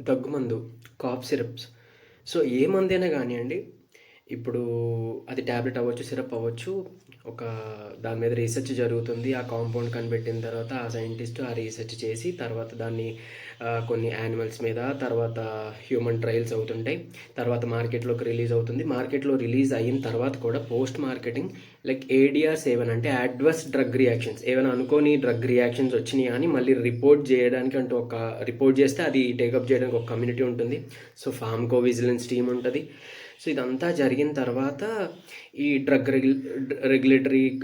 దగ్గుమందు cough syrups so ఏ మందైనా కానివ్వండి ఇప్పుడు అది ట్యాబ్లెట్ అవ్వచ్చు సిరప్ అవ్వచ్చు ఒక దాని మీద రీసెర్చ్ జరుగుతుంది ఆ కాంపౌండ్ కనిపెట్టిన తర్వాత ఆ సైంటిస్ట్ ఆ రీసెర్చ్ చేసి తర్వాత దాన్ని కొన్ని యానిమల్స్ మీద తర్వాత హ్యూమన్ ట్రయల్స్ అవుతుంటాయి. తర్వాత మార్కెట్లోకి రిలీజ్ అవుతుంది. మార్కెట్లో రిలీజ్ అయిన తర్వాత కూడా post marketing like ADR seven అంటే అడ్వర్స్ డ్రగ్ రియాక్షన్స్ ఏమైనా అనుకోని డ్రగ్ రియాక్షన్స్ వచ్చినాయి అని మళ్ళీ రిపోర్ట్ చేయడానికి అంటే ఒక రిపోర్ట్ చేస్తే అది టేకప్ చేయడానికి ఒక కమ్యూనిటీ ఉంటుంది. సో ఫామ్కో విజిలెన్స్ టీమ్ ఉంటుంది. సో ఇదంతా జరిగిన తర్వాత ఈ డ్రగ్ రెగ్యు రెగ్యులేటరీ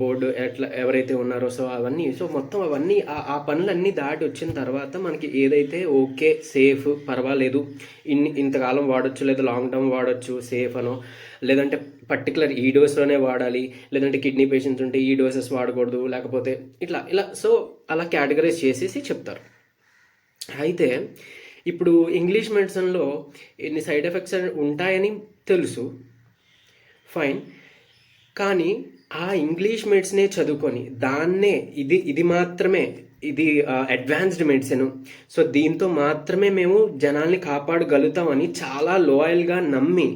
బోర్డు ఎట్లా ఎవరైతే ఉన్నారో సో అవన్నీ సో మొత్తం అవన్నీ ఆ పనులన్నీ దాటి వచ్చిన తర్వాత మనకి ఏదైతే ఓకే సేఫ్ పర్వాలేదు ఇన్ని ఇంతకాలం వాడచ్చు లేదా లాంగ్ టర్మ్ వాడచ్చు సేఫ్ అనో లేదంటే పర్టికులర్ ఈ డోస్లోనే వాడాలి లేదంటే కిడ్నీ పేషెంట్స్ ఉంటే ఈ డోసెస్ వాడకూడదు లేకపోతే ఇట్లా ఇలా సో అలా కేటగరైజ్ చేసేసి చెప్తారు. అయితే ఇప్పుడు ఇంగ్లీష్ మెడిసిన్లో ఎన్ని సైడ్ ఎఫెక్ట్స్ ఉంటాయని తెలుసు. ఫైన్ కానీ ఆ ఇంగ్లీష్ మెడిసినే చదువుకొని దాన్నే ఇది ఇది మాత్రమే ఇది అడ్వాన్స్డ్ మెడిసిన్ సో దీంతో మాత్రమే మేము జనాల్ని కాపాడగలుగుతామని చాలా లోయల్గా నమ్మి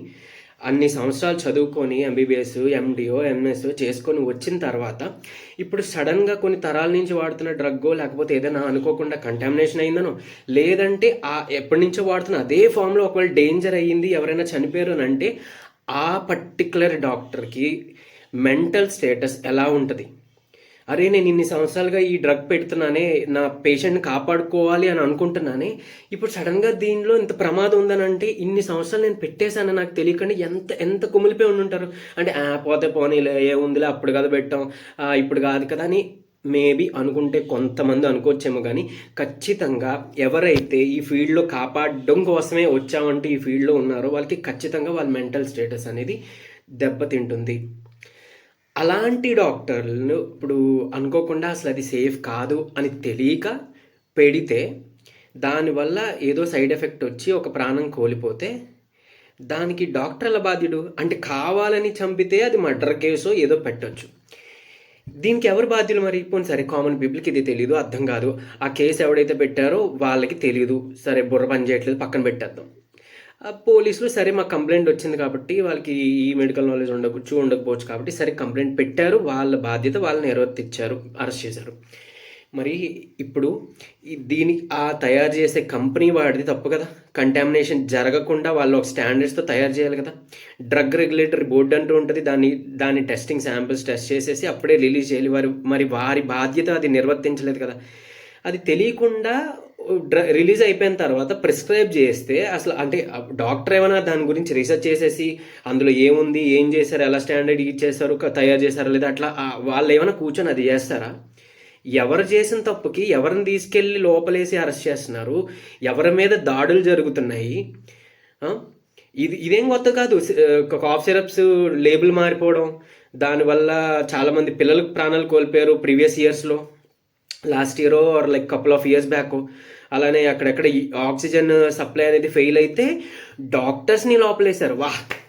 అన్ని సంవత్సరాలు చదువుకొని ఎంబీబీఎస్ ఎండిఓ ఎంఎస్ చేసుకొని వచ్చిన తర్వాత ఇప్పుడు సడన్గా కొన్ని తరాల నుంచి వాడుతున్న డ్రగ్గో లేకపోతే ఏదైనా అనుకోకుండా కంటామినేషన్ అయిందనో లేదంటే ఆ ఎప్పటి నుంచో వాడుతున్న అదే ఫామ్లో ఒకవేళ డేంజర్ అయ్యింది ఎవరైనా చనిపోయారు అని అంటే ఆ పర్టికులర్ డాక్టర్కి మెంటల్ స్టేటస్ ఎలా ఉంటుంది? అరే నేను ఇన్ని సంవత్సరాలుగా ఈ డ్రగ్ పెడుతున్నానే నా పేషెంట్ని కాపాడుకోవాలి అని అనుకుంటున్నానే ఇప్పుడు సడన్గా దీనిలో ఇంత ప్రమాదం ఉందని అంటే ఇన్ని సంవత్సరాలు నేను పెట్టేశాను నాకు తెలియకుండా. ఎంత ఎంత కుమిలిపోయి ఉండుంటారు? అంటే "ఆ, పోతే పోనీలే ఏముందిలే అప్పుడు కదా పెట్టాం ఇప్పుడు కాదు కదా అని మేబీ అనుకుంటే కొంతమంది అనుకోవచ్చేమో కానీ ఖచ్చితంగా ఎవరైతే ఈ ఫీల్డ్లో కాపాడడం కోసమే వచ్చామంటే ఈ ఫీల్డ్లో ఉన్నారో వాళ్ళకి ఖచ్చితంగా వాళ్ళ మెంటల్ స్టేటస్ అనేది దెబ్బతింటుంది. అలాంటి డాక్టర్లు ఇప్పుడు అనుకోకుండా అసలు అది సేఫ్ కాదు అని తెలియక పెడితే దానివల్ల ఏదో సైడ్ ఎఫెక్ట్ వచ్చి ఒక ప్రాణం కోల్పోతే దానికి డాక్టర్ల బాధ్యుడు అంటే కావాలని చంపితే అది మర్డర్ కేసో ఏదో పెట్టొచ్చు. దీనికి ఎవరు బాధ్యులు మరి? పోనీ సరే కామన్ పీపుల్కి ఇది తెలియదు అర్థం కాదు. ఆ కేసు ఎవడైతే పెట్టారో వాళ్ళకి తెలియదు సరే బుర్ర పని చేయట్లేదు పక్కన పెట్టేద్దాం. పోలీసులు సరే మాకు కంప్లైంట్ వచ్చింది కాబట్టి వాళ్ళకి ఈ మెడికల్ నాలెడ్జ్ ఉండకపోవచ్చు ఉండకపోవచ్చు కాబట్టి సరే కంప్లైంట్ పెట్టారు. వాళ్ళ బాధ్యత వాళ్ళని నిర్వర్తించారు అరెస్ట్ చేశారు. మరి ఇప్పుడు దీనికి ఆ తయారు చేసే కంపెనీ వాడిది తప్పు కదా. కంటామినేషన్ జరగకుండా వాళ్ళు ఒక స్టాండర్డ్స్తో తయారు చేయాలి కదా. డ్రగ్ రెగ్యులేటరీ బోర్డు అంటూ ఉంటుంది. దాన్ని దాని టెస్టింగ్ శాంపిల్స్ టెస్ట్ చేసేసి అప్పుడే రిలీజ్ చేయాలి. వారి మరి వారి బాధ్యత అది నిర్వర్తించలేదు కదా. అది తెలియకుండా రిలీజ్ అయిపోయిన తర్వాత ప్రిస్క్రైబ్ చేస్తే అసలు అంటే డాక్టర్ ఏమైనా దాని గురించి రీసెర్చ్ చేసేసి అందులో ఏముంది ఏం చేశారు ఎలా స్టాండర్డ్ ఇచ్చేసారు తయారు చేశారు లేదా అట్లా వాళ్ళు ఏమైనా కూర్చొని అది చేస్తారా? ఎవరు చేసిన తప్పుకి ఎవరిని తీసుకెళ్ళి లోపలేసి అరెస్ట్ చేస్తున్నారు? ఎవరి మీద దాడులు జరుగుతున్నాయి? ఇది ఇదేం కొత్త కాదు. కాఫ్ సిరప్స్ లేబుల్ మారిపోవడం దానివల్ల చాలామంది పిల్లలకు ప్రాణాలు కోల్పోయారు ప్రీవియస్ ఇయర్స్లో. Last year or like couple of years back అలానే అక్కడెక్కడ ఆక్సిజన్ సప్లై అనేది ఫెయిల్ అయితే డాక్టర్స్ని లోపలేశారు. వాహ్!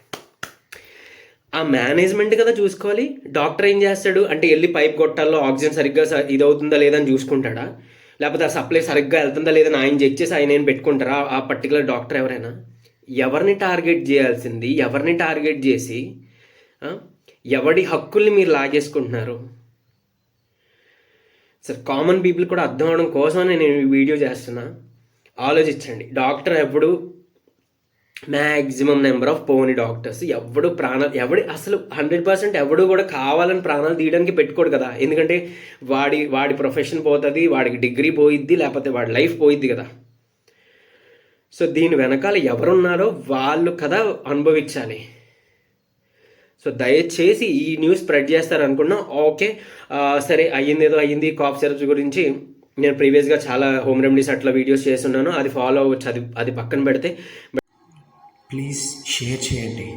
ఆ మేనేజ్మెంట్ కదా చూసుకోవాలి. డాక్టర్ ఏం చేస్తాడు? అంటే వెళ్ళి పైప్ కొట్టాలో ఆక్సిజన్ సరిగ్గా స- ఇది అవుతుందా లేదా అని చూసుకుంటాడా? లేకపోతే ఆ సప్లై సరిగ్గా వెళ్తుందా లేదని ఆయన చెక్ చేసి ఆయన ఏం పెట్టుకుంటారా? ఆ పర్టికులర్ డాక్టర్ ఎవరైనా? ఎవరిని టార్గెట్ చేయాల్సింది? ఎవరిని టార్గెట్ చేసి ఎవడి హక్కుల్ని మీరు లాగేసుకుంటున్నారు? సార్ కామన్ పీపుల్ కూడా అర్థం అవడం కోసమని నేను ఈ వీడియో చేస్తున్నా. ఆలోచించండి. డాక్టర్ ఎప్పుడు మ్యాక్సిమం నెంబర్ ఆఫ్ పోని డాక్టర్స్. ఎవడు ప్రాణాలు ఎవడి అసలు హండ్రెడ్ పర్సెంట్ ఎవడు కూడా కావాలని ప్రాణాలు తీయడానికి పెట్టుకోడు కదా. ఎందుకంటే వాడి వాడి ప్రొఫెషన్ పోతుంది వాడికి డిగ్రీ పోయిద్ది లేకపోతే వాడి లైఫ్ పోయిద్ది కదా. సో దీని వెనకాల ఎవరున్నారో వాళ్ళు కదా అనుభవించాలి. సో దయచేసి ఈ న్యూస్ స్ప్రెడ్ చేస్తారనుకున్నా ఓకే సరే అయ్యింది ఏదో అయ్యింది కాఫ్ సిరప్స్ గురించి నేను ప్రీవియస్గా చాలా హోమ్ రెమెడీస్ అట్లా వీడియోస్ చేస్తున్నాను అది ఫాలో అవ్వచ్చు అది అది పక్కన పెడితే. ప్లీజ్ షేర్ చేయండి.